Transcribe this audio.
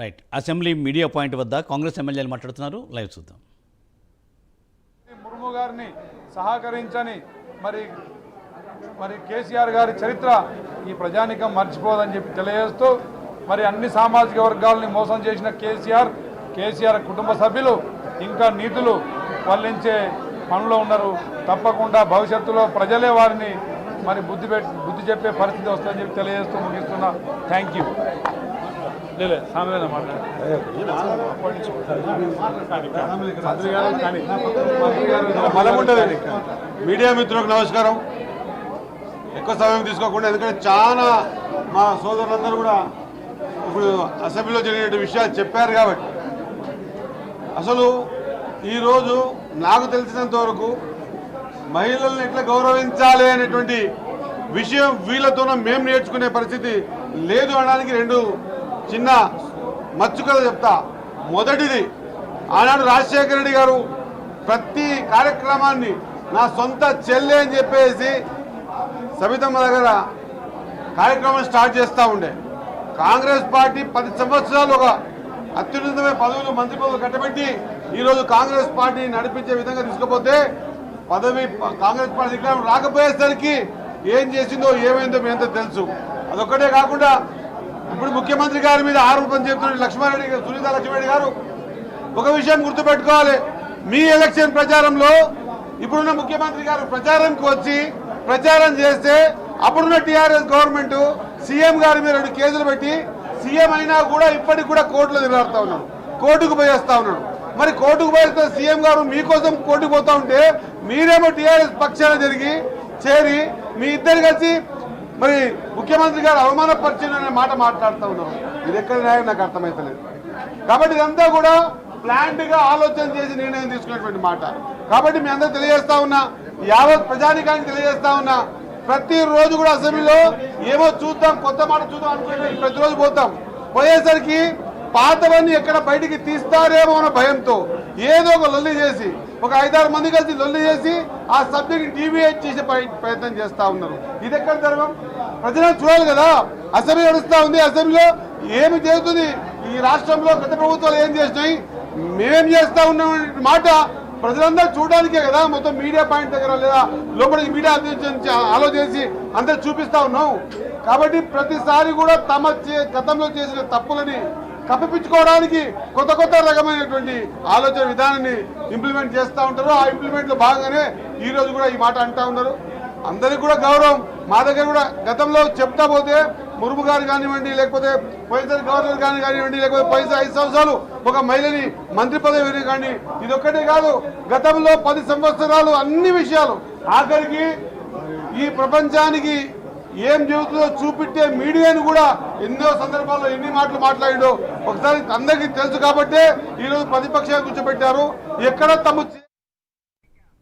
Right assembly media point వద్ద కాంగ్రెస్ ఎమ్మెల్యేలు మాట్లాడుతున్నారు. లైవ్ చూద్దాం. ముర్ము గారిని సహకరించని మరి మరి కేసీఆర్ గారి చరిత్ర ఈ ప్రజానికం మర్చిపోదని చెప్పి తెలియజేస్తూ మరి అన్ని సామాజిక వర్గాలని మోసం చేసిన కేసీఆర్ కేసీఆర్ కుటుంబ సభ్యులు ఇంకా నీతులు వల్లించే పనిలో ఉన్నారు. తప్పకుండా భవిష్యత్తులో ప్రజలే వారిని మరి బుద్ధి పెట్టి బుద్ధి చెప్పే పరిస్థితి వస్తుందని చెప్పి తెలియజేస్తూ ముగిస్తున్నా. థ్యాంక్ యూ బలం ఉంటుంది మీడియా మిత్రులకు నమస్కారం. ఎక్కువ సమయం తీసుకోకుండా ఎందుకంటే చాలా మా సోదరులందరూ కూడా ఇప్పుడు అసెంబ్లీలో జరిగిన విషయాలు చెప్పారు కాబట్టి. అసలు ఈరోజు నాకు తెలిసినంత వరకు మహిళల్ని ఎట్లా గౌరవించాలి అనేటువంటి విషయం వీళ్ళతోనే మేము నేర్చుకునే పరిస్థితి లేదు అనడానికి రెండు చిన్న మచ్చుకలు చెప్తా. మొదటిది ఆనాడు రాజశేఖర రెడ్డి గారు ప్రతి కార్యక్రమాన్ని నా సొంత చెల్లె అని చెప్పేసి సబితమ్మ దగ్గర కార్యక్రమం స్టార్ట్ చేస్తూ ఉండే. కాంగ్రెస్ పార్టీ పది సంవత్సరాలు ఒక అత్యున్నతమైన పదవులు మంత్రి పదవులు కట్టబెట్టి ఈరోజు కాంగ్రెస్ పార్టీ నడిపించే విధంగా తీసుకుపోతే పదవి కాంగ్రెస్ పార్టీ రాకపోయేసరికి ఏం చేసిందో ఏమైందో మేమంతా తెలుసు. అదొక్కటే కాకుండా ఇప్పుడు ముఖ్యమంత్రి గారి మీద ఆరోపణ చెప్తున్న లక్ష్మారెడ్డి గారు సునీత లక్ష్మారెడ్డి గారు ఒక విషయం గుర్తుపెట్టుకోవాలి. మీ ఎలక్షన్ ప్రచారంలో ఇప్పుడున్న ముఖ్యమంత్రి గారు ప్రచారంకి వచ్చి ప్రచారం చేస్తే అప్పుడున్న టీఆర్ఎస్ గవర్నమెంట్ సీఎం గారి మీద రెండు కేసులు పెట్టి సీఎం అయినా కూడా ఇప్పటికి కూడా కోర్టులో నిలబడతా ఉన్నాడు. కోర్టుకు పోయేస్తా ఉన్నాడు. మరి కోర్టుకు పోయేస్తే సీఎం గారు మీకోసం కోర్టుకు పోతా ఉంటే మీరేమో టీఆర్ఎస్ పక్షాన జరిగి చేరి మీ ఇద్దరు కలిసి మరి ముఖ్యమంత్రి గారు అవమానపరిచిన అనే మాట మాట్లాడుతూ ఉన్నారు. ఇది ఎక్కడ న్యాయం నాకు అర్థమైతలేదు. కాబట్టి ఇదంతా కూడా ప్లాంట్గా ఆలోచన చేసి నిర్ణయం తీసుకునేటువంటి మాట. కాబట్టి మీ అందరూ తెలియజేస్తా ఉన్నా యావత్ ప్రజానికానికి తెలియజేస్తా ఉన్నా ప్రతిరోజు కూడా అసెంబ్లీలో ఏమో చూద్దాం కొత్త మాట చూద్దాం అనుకుని ప్రతిరోజు పోతాం. పోయేసరికి పాతవన్నీ ఎక్కడ బయటికి తీస్తారేమో అన్న భయంతో ఏదో ఒక లొల్లి చేసి ఒక ఐదారు మంది కలిసి లొల్లి చేసి ఆ సబ్జెక్ట్ డీవియేట్ చేసే ప్రయత్నం చేస్తా ఉన్నారు. ఇది ఎక్కడ ధర్మం? ప్రజలను చూడాలి కదా. అసెంబ్లీ నడుస్తూ ఉంది. అసెంబ్లీలో ఏమి జరుగుతుంది? ఈ రాష్ట్రంలో గత ప్రభుత్వాలు ఏం చేసినాయి? మేమేం చేస్తా ఉన్నాం మాట ప్రజలందరూ చూడడానికే కదా. మొత్తం మీడియా పాయింట్ దగ్గర లేదా లోపలికి మీడియా నుంచి ఆలోచించి అందరు చూపిస్తా ఉన్నాం. కాబట్టి ప్రతిసారి కూడా తమ చే- గతంలో చేసిన తప్పులని కప్పిపించుకోవడానికి కొత్త కొత్త రకమైనటువంటి ఆలోచన విధానాన్ని ఇంప్లిమెంట్ చేస్తూ ఉంటారు ఆ ఇంప్లిమెంట్లో భాగంగానే ఈ రోజు కూడా ఈ మాట అంటూ ఉన్నారు. అందరికి కూడా గౌరవం. మా దగ్గర కూడా గతంలో చెప్తా పోతే మురుము గారు కానివ్వండి లేకపోతే పోయినసారి గవర్నర్ గాని కానివ్వండి లేకపోతే పోయినసారి ఐదు సంవత్సరాలు ఒక మహిళని మంత్రి పదవి కానీ ఇది ఒక్కటే కాదు. గతంలో పది సంవత్సరాలు అన్ని విషయాలు ఆఖరికి ఈ ప్రపంచానికి ఏం జరుగుతుందో చూపిట్టే మీడియాను కూడా ఎన్నో సందర్భాల్లో ఎన్ని మాటలు మాట్లాడాడు ఒకసారి అందరికీ తెలుసు కాబట్టే ఈరోజు ప్రతిపక్షాన్ని కూర్చోబెట్టారు. ఎక్కడ తమ